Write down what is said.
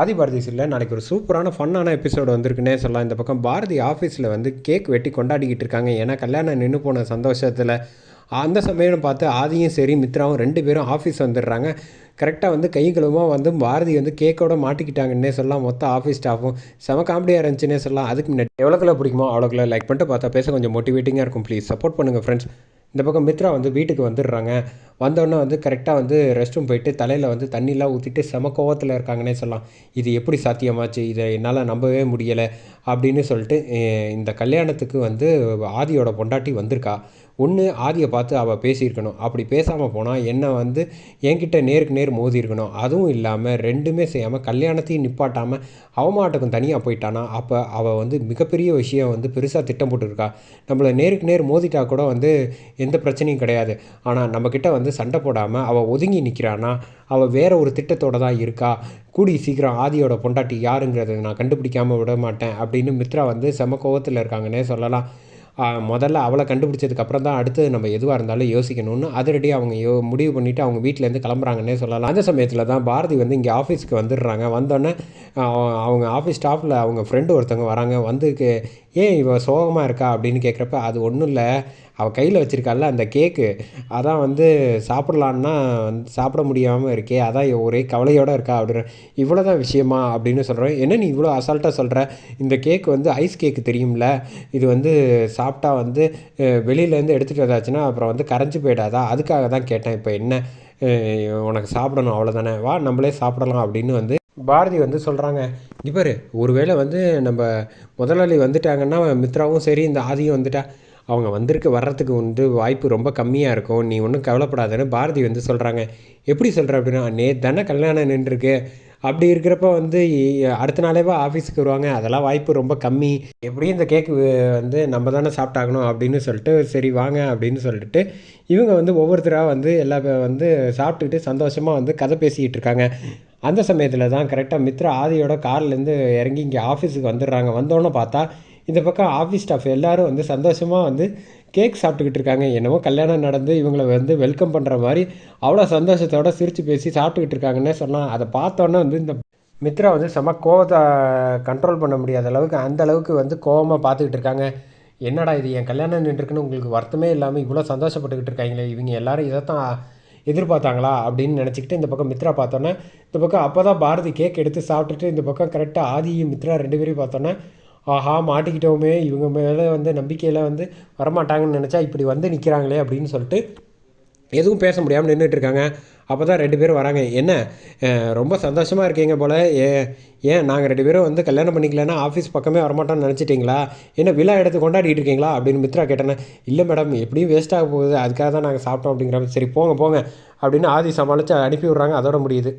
ஆதி பாரதி சீரியலில் நாளைக்கு ஒரு சூப்பரான ஃபன்னான எபிசோடு வந்திருக்குன்னே சொல்லலாம். இந்த பக்கம் பாரதி ஆஃபீஸில் வந்து கேக் வெட்டி கொண்டாடிக்கிட்டு இருக்காங்க. ஏன்னா கல்யாணம் நின்று போன சந்தோஷத்தில் அந்த சமயம் பார்த்து ஆதியும் சரி மித்ராவும் ரெண்டு பேரும் ஆஃபீஸ் வந்துடுறாங்க. கரெக்டாக வந்து கை கழுவமாக வந்து பாரதி வந்து கேக்கோட மாட்டிக்கிட்டாங்கன்னே சொல்லலாம். மொத்த ஆஃபீஸ் ஸ்டாஃபும் செம காமெடியாக இருந்துச்சுன்னே சொல்லலாம். அதுக்கு முன்னாடி எவ்வளோக்குள்ள பிடிக்குமோ அவ்வளோக்குள்ள லைக் பண்ணிட்டு பார்த்தா பேச கொஞ்சம் மோட்டிவேட்டிங்காக இருக்கும். ப்ளீஸ் சப்போர்ட் பண்ணுங்கள் ஃப்ரெண்ட்ஸ் இந்த பக்கம் மித்ரா வந்து வீட்டுக்கு வந்துடுறாங்க. வந்தோடனே வந்து கரெக்டாக வந்து ரெஸ்ட் ரூம் போயிட்டு தலையில் வந்து தண்ணிலாம் ஊற்றிட்டு செம கோவத்தில் இருக்காங்கன்னே சொல்லலாம். இது எப்படி சாத்தியமாச்சு? இதை என்னால் நம்பவே முடியலை அப்படின்னு சொல்லிட்டு இந்த கல்யாணத்துக்கு வந்து ஆதியோட பொண்டாட்டி வந்திருக்கா. ஒன்று ஆதியை பார்த்து அவள் பேசியிருக்கணும். அப்படி பேசாமல் போனால் என்னை வந்து என்கிட்ட நேருக்கு நேர் மோதி இருக்கணும் அதுவும் இல்லாமல் ரெண்டுமே செய்யாமல் கல்யாணத்தையும் நிப்பாட்டாமல் அவமாட்டக்கும் தனியாக போயிட்டானா அப்போ அவள் வந்து மிகப்பெரிய விஷயம் வந்து பெருசாக திட்டம் போட்டுருக்கா. நம்மளை நேருக்கு நேர் மோதிட்டா கூட வந்து எந்த பிரச்சனையும் கிடையாது. ஆனால் நம்மக்கிட்ட வந்து சண்டை போடாமல் அவள் ஒதுங்கி நிற்கிறானா அவள் வேற ஒரு திட்டத்தோட தான் இருக்கா கூடி சீக்கிரம் ஆதியோட பொண்டாட்டி யாருங்கிறத நான் கண்டுபிடிக்காமல் விட மாட்டேன் அப்படின்னு மித்ரா வந்து செம கோவத்தில் இருக்காங்கன்னே சொல்லலாம். முதல்ல அவளை கண்டுபிடிச்சதுக்கு அப்புறம் தான் அடுத்து நம்ம எதுவாக இருந்தாலும் யோசிக்கணும்னு அதிரடி அவங்க யோ முடிவு பண்ணிவிட்டு அவங்க வீட்டிலேருந்து கிளம்புறாங்கன்னே சொல்லலாம். அந்த சமயத்தில் தான் பாரதி வந்து இங்கே ஆஃபீஸ்க்கு வந்துடுறாங்க. வந்தோடனே அவங்க ஆஃபீஸ் ஸ்டாஃபில் அவங்க ஃப்ரெண்டு ஒருத்தவங்க வராங்க. வந்து ஏன் இவ சோகமாக இருக்கா? அப்படின்னு கேட்குறப்ப அது ஒன்றும் இல்லை. அவள் கையில் வச்சுருக்காள்ல அந்த கேக்கு. அதான் வந்து சாப்பிட்லான்னா வந்து சாப்பிட முடியாமல் இருக்கே. அதான் ஒரே கவலையோடு இருக்கா? அப்படின்னு இவ்வளோ தான் விஷயமா? அப்படின்னு சொல்கிறேன் என்ன நீ இவ்வளோ அசால்ட்டாக சொல்கிற இந்த கேக் வந்து ஐஸ் கேக்கு தெரியும்ல. இது வந்து சா சாப்பிட்டா வந்து வெளியிலேருந்து எடுத்துகிட்டு வந்தாச்சுன்னா அப்புறம் வந்து கரைஞ்சி போயிடாதா? அதுக்காக தான் கேட்டேன். இப்போ என்ன உனக்கு சாப்பிடணும் அவ்வளோதானே வா நம்மளே சாப்பிடலாம் அப்படின்னு வந்து பாரதி வந்து சொல்கிறாங்க இவர் ஒருவேளை வந்து நம்ம முதலாளி வந்துட்டாங்கன்னா மித்ராவும் சரி இந்த ஆதியும் வந்துட்டா. அவங்க வந்திருக்க வர்றதுக்கு வந்து வாய்ப்பு ரொம்ப கம்மியாக இருக்கும். நீ ஒன்றும் கவலைப்படாதேன்னு பாரதி வந்து சொல்கிறாங்க எப்படி சொல்கிற அப்படின்னா நே தானே கல்யாணம் நின்றுருக்கு. அப்படி இருக்கிறப்ப வந்து அடுத்த நாளேவா ஆஃபீஸுக்கு வருவாங்க. அதெல்லாம் வாய்ப்பு ரொம்ப கம்மி. எப்படியும் இந்த கேக்கு வந்து நம்ம தானே சாப்பிட்டாகணும் அப்படின்னு சொல்லிட்டு சரி வாங்க அப்படின்னு சொல்லிட்டு இவங்க வந்து ஒவ்வொருத்தராக வந்து எல்லா வந்து சாப்பிட்டுட்டு சந்தோஷமாக வந்து கதை பேசிக்கிட்டு இருக்காங்க. அந்த சமயத்தில் தான் கரெக்டாக மித்ரா ஆதியோட கார்லேருந்து இறங்கி இங்கே ஆஃபீஸுக்கு வந்துடுறாங்க. வந்தோன்னே பார்த்தா இந்த பக்கம் ஆஃபீஸ் ஸ்டாஃப் எல்லாரும் வந்து சந்தோஷமாக வந்து கேக் சாப்பிட்டுக்கிட்டு இருக்காங்க. என்னவோ கல்யாணம் நடந்து இவங்களை வந்து வெல்கம் பண்ணுற மாதிரி அவ்வளோ சந்தோஷத்தோடு சிரித்து பேசி சாப்பிட்டுக்கிட்டு இருக்காங்கன்னே சொன்னால் அதை பார்த்தோன்னே வந்து இந்த மித்ரா வந்து செம கோவத்தை கண்ட்ரோல் பண்ண முடியாத அளவுக்கு அந்த அளவுக்கு வந்து கோவமாக பார்த்துக்கிட்டு இருக்காங்க. என்னடா இது என் கல்யாணம் நின்றுருக்குன்னு உங்களுக்கு வருத்தமே இல்லாமல் இவ்வளோ சந்தோஷப்பட்டுக்கிட்டு இருக்காங்களே இவங்க எல்லாரும் இதை தான் எதிர்பார்த்தாங்களா அப்படின்னு நினச்சிக்கிட்டு இந்த பக்கம் மித்ரா பார்த்தோன்னே இந்த பக்கம் அப்போ தான் பாரதி கேக் எடுத்து சாப்பிட்டுட்டு இந்த பக்கம் கரெக்டாக ஆதியும் மித்ரா ரெண்டு பேரையும் பார்த்தோன்னே ஆஹா மாட்டிக்கிட்டோமே இவங்க மேலே வந்து நம்பிக்கையில் வந்து வரமாட்டாங்கன்னு நினச்சா இப்படி வந்து நிற்கிறாங்களே அப்படின்னு சொல்லிட்டு எதுவும் பேச முடியாமல் நின்றுட்டு இருக்காங்க. அப்போ தான் ரெண்டு பேரும் வராங்க. என்ன? ரொம்ப சந்தோஷமாக இருக்கீங்க போல். ஏ ஏன் நாங்கள் ரெண்டு பேரும் வந்து கல்யாணம் பண்ணிக்கலன்னா ஆஃபீஸ் பக்கமே வரமாட்டோம்னு நினச்சிட்டிங்களா? என்ன விழா எடுத்து கொண்டாடிட்டு இருக்கீங்களா? அப்படின்னு மித்ரா கேட்டேன்னு இல்லை மேடம் எப்படியும் வேஸ்ட் ஆக போகுது. அதுக்காக தான் நாங்கள் சாப்பிட்டோம் அப்படிங்கிற மாதிரி, சரி போங்க போங்க அப்படின்னு ஆதி சமாளித்து அனுப்பி விட்றாங்க. அதோட முடியுது.